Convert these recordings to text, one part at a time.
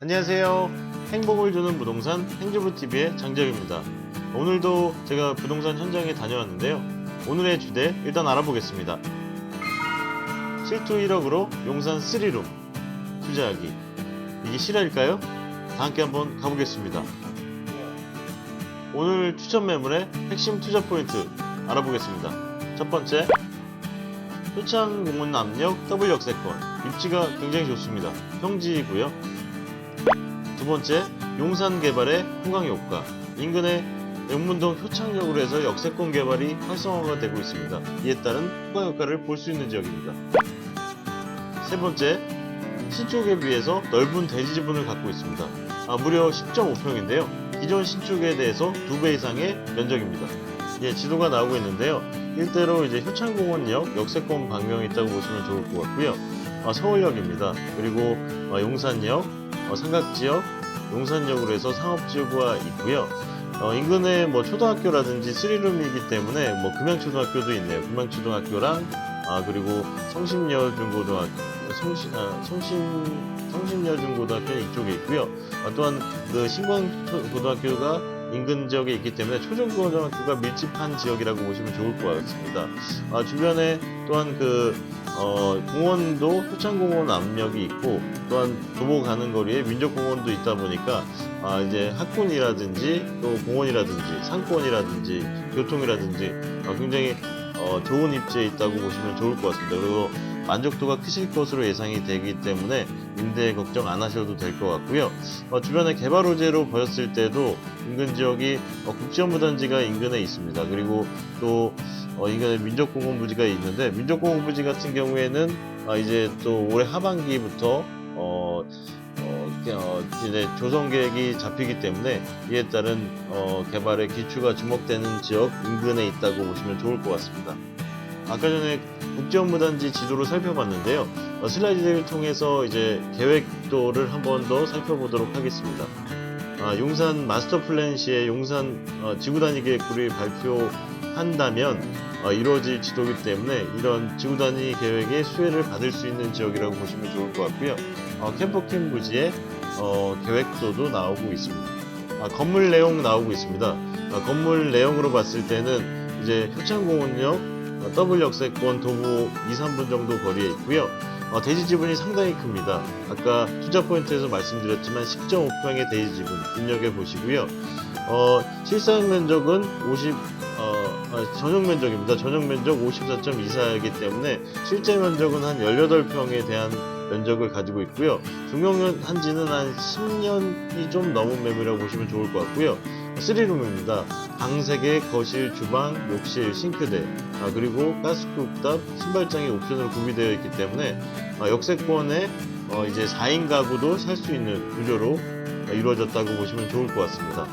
안녕하세요. 행복을 주는 부동산 행주부TV의 장재입니다. 오늘도 제가 부동산 현장에 다녀왔는데요. 오늘의 주제 일단 알아보겠습니다. 실투 1억으로 용산 3룸 투자하기. 이게 실화일까요? 다 함께 한번 가보겠습니다. 오늘 추천 매물의 핵심 투자 포인트 알아보겠습니다. 첫 번째, 효창공원 남역 더블 역세권. 입지가 굉장히 좋습니다. 평지이고요. 두 번째, 용산 개발의 후광 효과. 인근의 영문동 효창역으로 해서 역세권 개발이 활성화가 되고 있습니다. 이에 따른 후광 효과를 볼 수 있는 지역입니다. 세 번째, 신축에 비해서 넓은 대지 지분을 갖고 있습니다. 아, 무려 10.5평인데요. 기존 신축에 대해서 두배 이상의 면적입니다. 예, 지도가 나오고 있는데요. 일대로 이제 효창공원역 역세권 방면이 있다고 보시면 좋을 것 같고요. 아, 서울역입니다. 그리고 아, 용산역, 어, 삼각지역, 용산역으로 해서 상업지구가 있고요. 어, 인근에 뭐 초등학교라든지 스리룸이기 때문에 뭐 금양초등학교도 있네요. 금양초등학교랑 아 그리고 성심여중고등학교, 성심 아, 성심 성심여중고등학교는 이쪽에 있고요. 아, 또한 그 신광고등학교가 인근 지역에 있기 때문에 초중고등학교가 밀집한 지역이라고 보시면 좋을 것 같습니다. 아, 주변에 또한 그 어, 공원도 효창공원 압력이 있고 또한 도보 가는 거리에 민족공원도 있다 보니까 아, 이제 학군이라든지 또 공원이라든지 상권이라든지 교통이라든지 아, 굉장히 어, 좋은 입지에 있다고 보시면 좋을 것 같습니다. 그리고 만족도가 크실 것으로 예상이 되기 때문에 임대 걱정 안 하셔도 될 것 같고요. 어, 주변에 개발 호재로 보였을 때도 인근 지역이 어, 국지연무단지가 인근에 있습니다. 그리고 또 어, 인근에 민족공원 부지가 있는데 민족공원 부지 같은 경우에는 아, 이제 또 올해 하반기부터 어, 어, 어, 이제 조성 계획이 잡히기 때문에 이에 따른 어, 개발의 기초가 주목되는 지역 인근에 있다고 보시면 좋을 것 같습니다. 아까 전에 국제업무단지 지도를 살펴봤는데요. 어, 슬라이드를 통해서 이제 계획도를 한 번 더 살펴보도록 하겠습니다. 아, 용산 마스터 플랜 시에 용산 어, 지구 단위 계획구를 발표한다면 어, 이루어질 지도이기 때문에 이런 지구 단위 계획의 수혜를 받을 수 있는 지역이라고 보시면 좋을 것 같고요. 어, 캠퍼킹 부지의 어, 계획도도 나오고 있습니다. 아, 건물 내용 나오고 있습니다. 아, 건물 내용으로 봤을 때는 이제 효창공원역 어, 더블 역세권 도보 2, 3분 정도 거리에 있고요. 어, 대지 지분이 상당히 큽니다. 아까 투자 포인트에서 말씀드렸지만 10.5평의 대지 지분 입력해 보시고요. 어, 실상 면적은 50, 어, 아, 전용 면적입니다. 전용 면적 54.24이기 때문에 실제 면적은 한 18평에 대한 면적을 가지고 있고요. 중용 한지는 한 10년이 좀 넘은 매물이라고 보시면 좋을 것 같고요. 3룸입니다. 방 3개, 거실, 주방, 욕실, 싱크대, 아, 그리고 가스쿡탑, 신발장이 옵션으로 구비되어 있기 때문에 아, 역세권에 어, 이제 4인 가구도 살 수 있는 구조로 어, 이루어졌다고 보시면 좋을 것 같습니다.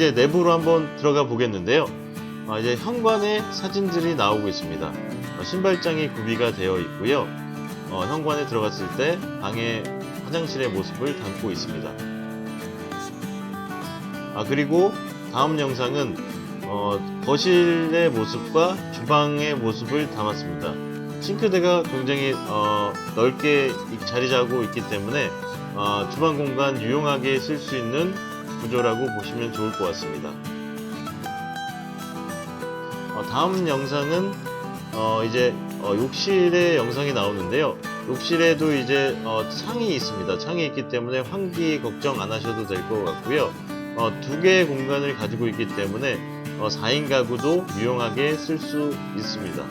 이제 내부로 한번 들어가 보겠는데요. 아, 이제 현관의 사진들이 나오고 있습니다. 어, 신발장이 구비가 되어 있고요. 어, 현관에 들어갔을 때 방의 화장실의 모습을 담고 있습니다. 아, 그리고 다음 영상은 어, 거실의 모습과 주방의 모습을 담았습니다. 싱크대가 굉장히 어, 넓게 자리 잡고 있기 때문에 어, 주방 공간 유용하게 쓸 수 있는 구조라고 보시면 좋을 것 같습니다. 어, 다음 영상은 어, 이제 어, 욕실의 영상이 나오는데요. 욕실에도 이제 어, 창이 있습니다. 창이 있기 때문에 환기 걱정 안 하셔도 될 것 같고요. 어, 두 개의 공간을 가지고 있기 때문에 어, 4인 가구도 유용하게 쓸 수 있습니다.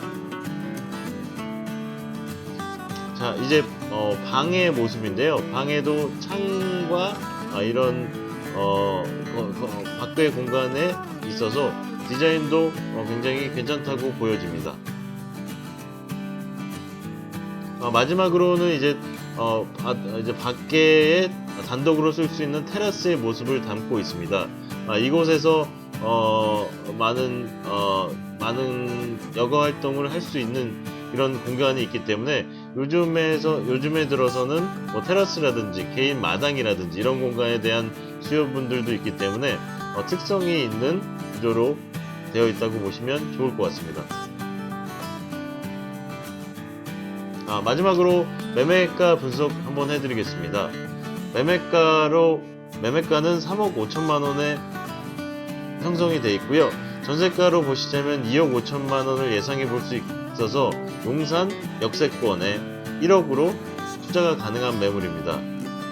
자, 이제 어, 방의 모습인데요. 방에도 창과 아, 이런 어, 거- 거- 밖의 공간에 있어서 디자인도 어, 굉장히 괜찮다고 보여집니다. 어, 마지막으로는 이제 어, 바, 이제 밖에 단독으로 쓸 수 있는 테라스의 모습을 담고 있습니다. 아, 이곳에서 어, 많은 어, 많은 여가 활동을 할 수 있는 이런 공간이 있기 때문에 요즘에서 요즘에 들어서는 뭐 테라스라든지 개인 마당이라든지 이런 공간에 대한 수요분들도 있기 때문에 어, 특성이 있는 구조로 되어 있다고 보시면 좋을 것 같습니다. 아, 마지막으로 매매가 분석 한번 해드리겠습니다. 매매가로 매매가는 3억 5천만 원에 형성이 되어 있고요. 전세가로 보시자면 2억 5천만 원을 예상해 볼 수 있어서 용산 역세권에 1억으로 투자가 가능한 매물입니다.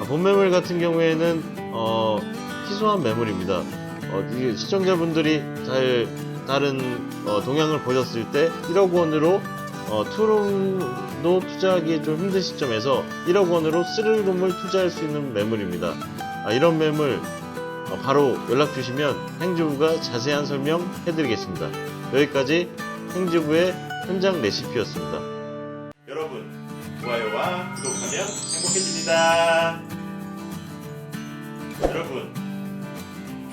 아, 본매물 같은 경우에는 어, 희소한 매물입니다. 어, 시청자분들이 잘 다른 어, 동향을 보셨을 때 1억 원으로 어, 투룸도 투자하기 좀 힘든 시점에서 1억 원으로 쓰리룸을 투자할 수 있는 매물입니다. 아, 이런 매물 어, 바로 연락 주시면 행주부가 자세한 설명 해 드리겠습니다. 여기까지 행주부의 현장 레시피였습니다. 여러분 좋아요와 구독하면 행복해집니다. 여러분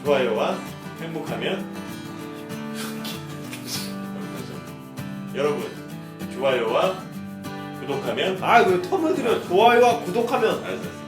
좋아요와 행복하면 여러분 좋아요와 구독하면 아, 왜 텀을 들여? 좋아요와 구독하면 알았어.